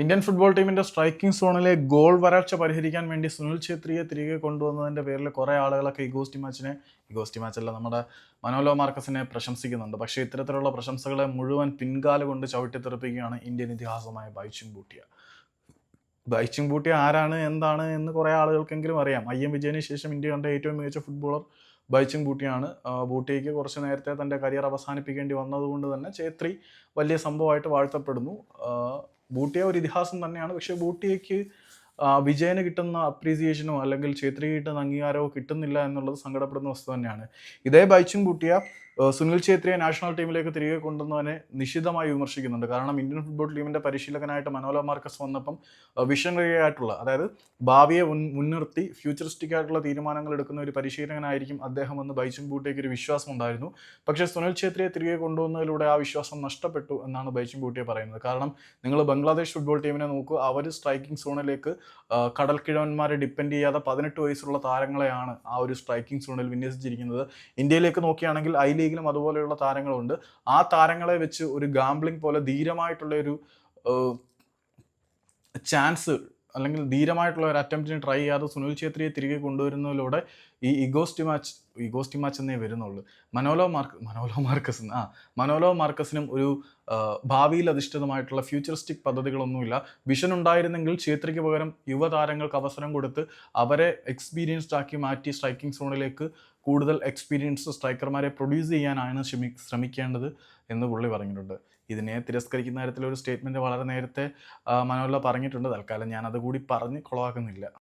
Indian football ടീമിന്റെ striking സോണിലെ goal വരൾച്ച പരിഹരിക്കാൻ വേണ്ടി സുനിൽ ഛേത്രിയെ തിരികെ കൊണ്ടുവന്നതിന്റെ പേരിൽ കുറേ ആളുകളൊക്കെ ഈ ഗോസ്റ്റി മാച്ചിനെ ഈ ഇഗോസ്റ്റി മാച്ചല്ല നമ്മുടെ മനോലോ മാർക്കസിനെ പ്രശംസിക്കുന്നുണ്ട്. പക്ഷേ ഇത്തരത്തിലുള്ള പ്രശംസകളെ മുഴുവൻ പിൻകാല കൊണ്ട് ചവിട്ടിത്തെറിപ്പിക്കുകയാണ് ഇന്ത്യൻ ഇതിഹാസമായ ബൈച്ചും ബൂട്ടിയ. ബൈച്ചിങ് ബൂട്ടിയ ആരാണ് എന്താണ് എന്ന് കുറേ ആളുകൾക്കെങ്കിലും അറിയാം. ഐ എം വിജയന് ശേഷം ഇന്ത്യ കണ്ട ഏറ്റവും മികച്ച ഫുട്ബോളർ ബൈച്ചിങ് ബൂട്ടിയാണ്. ബൂട്ടിക്ക് കുറച്ച് നേരത്തെ തന്റെ കരിയർ അവസാനിപ്പിക്കേണ്ടി വന്നതുകൊണ്ട് തന്നെ ഛേത്രി വലിയ സംഭവമായിട്ട് വാഴ്ത്തപ്പെടുന്നു. ബൂട്ടിയ ഒരു ഇതിഹാസം തന്നെയാണ്. പക്ഷേ ബൂട്ടിയയ്ക്ക് വിജയന് കിട്ടുന്ന അപ്രീസിയേഷനോ അല്ലെങ്കിൽ ഛേത്രി കിട്ടുന്ന അംഗീകാരമോ കിട്ടുന്നില്ല എന്നുള്ളത് സങ്കടപ്പെടുന്ന വസ്തു തന്നെയാണ്. ഇതേ ബൈച്ചിങ് ബൂട്ടിയ സുനിൽ ഛേത്രിയെ നാഷണൽ ടീമിലേക്ക് തിരികെ കൊണ്ടുവന്നവനെ നിശിതമായി വിമർശിക്കുന്നുണ്ട്. കാരണം ഇന്ത്യൻ ഫുട്ബോൾ ടീമിന്റെ പരിശീലകനായിട്ട് മനോല മാർക്കസ് വന്നപ്പം വിഷണറി ആയിട്ടുള്ള അതായത് ഭാവിയെ മുൻ മുൻനിർത്തി ഫ്യൂച്ചറിസ്റ്റിക് ആയിട്ടുള്ള തീരുമാനങ്ങൾ എടുക്കുന്ന ഒരു പരിശീലകനായിരിക്കും അദ്ദേഹം എന്ന് ബൈച്ചും ബൂട്ടിയയ്ക്ക് ഒരു വിശ്വാസം ഉണ്ടായിരുന്നു പക്ഷേ സുനിൽ ഛേത്രിയെ തിരികെ കൊണ്ടുവന്നതിലൂടെ ആ വിശ്വാസം നഷ്ടപ്പെട്ടു എന്നാണ് ബൈച്ചും ബൂട്ടിയെ പറയുന്നത്. കാരണം നിങ്ങൾ ബംഗ്ലാദേശ് ഫുട്ബോൾ ടീമിനെ നോക്കൂ അവർ സ്ട്രൈക്കിംഗ് സോണിലേക്ക് കടൽക്കിഴവന്മാരെ ഡിപ്പെൻഡ് ചെയ്യാതെ പതിനെട്ട് വയസ്സുള്ള താരങ്ങളെയാണ് ആ ഒരു സ്ട്രൈക്കിംഗ് സോണിൽ വിന്യസിച്ചിരിക്കുന്നത്. ഇന്ത്യയിലേക്ക് നോക്കുകയാണെങ്കിൽ ഐ ലീഗിലും അതുപോലെയുള്ള താരങ്ങളുണ്ട്. ആ താരങ്ങളെ വെച്ച് ഒരു ഗാംബ്ലിംഗ് പോലെ ധീരമായിട്ടുള്ള ഒരു ചാൻസ് അല്ലെങ്കിൽ ധീരമായിട്ടുള്ള ഒരു അറ്റംപ്റ്റിന് ട്രൈ ചെയ്യാതെ സുനിൽ ഛേത്രിയെ തിരികെ കൊണ്ടുവരുന്നതിലൂടെ ഈ ഇഗോസ്റ്റി മാച്ച് ഇഗോസ്റ്റി മാച്ച് എന്നേ വരുന്നുള്ളൂ. മനോലോ മാർക്ക് മനോലോ മാർക്കസ് ആ മനോലോ മാർക്കസിനും ഒരു ഭാവിയിൽ അധിഷ്ഠിതമായിട്ടുള്ള ഫ്യൂച്ചറിസ്റ്റിക് പദ്ധതികളൊന്നുമില്ല. വിഷൻ ഉണ്ടായിരുന്നെങ്കിൽ ഛേത്രിക്ക് പകരം യുവതാരങ്ങൾക്ക് അവസരം കൊടുത്ത് അവരെ എക്സ്പീരിയൻസ്ഡ് ആക്കി മാറ്റി സ്ട്രൈക്കിംഗ് സോണിലേക്ക് കൂടുതൽ എക്സ്പീരിയൻസ്ഡ് സ്ട്രൈക്കർമാരെ പ്രൊഡ്യൂസ് ചെയ്യാനാണ് ശ്രമി ശ്രമിക്കേണ്ടത് എന്ന് പുള്ളി പറഞ്ഞിട്ടുണ്ട്. ഇതിനെ തിരസ്കരിക്കുന്ന തരത്തിലൊരു സ്റ്റേറ്റ്മെന്റ് വളരെ നേരത്തെ മനോലോ പറഞ്ഞിട്ടുണ്ട്. തൽക്കാലം ഞാനത് കൂടി പറഞ്ഞ് കുളവാക്കുന്നില്ല.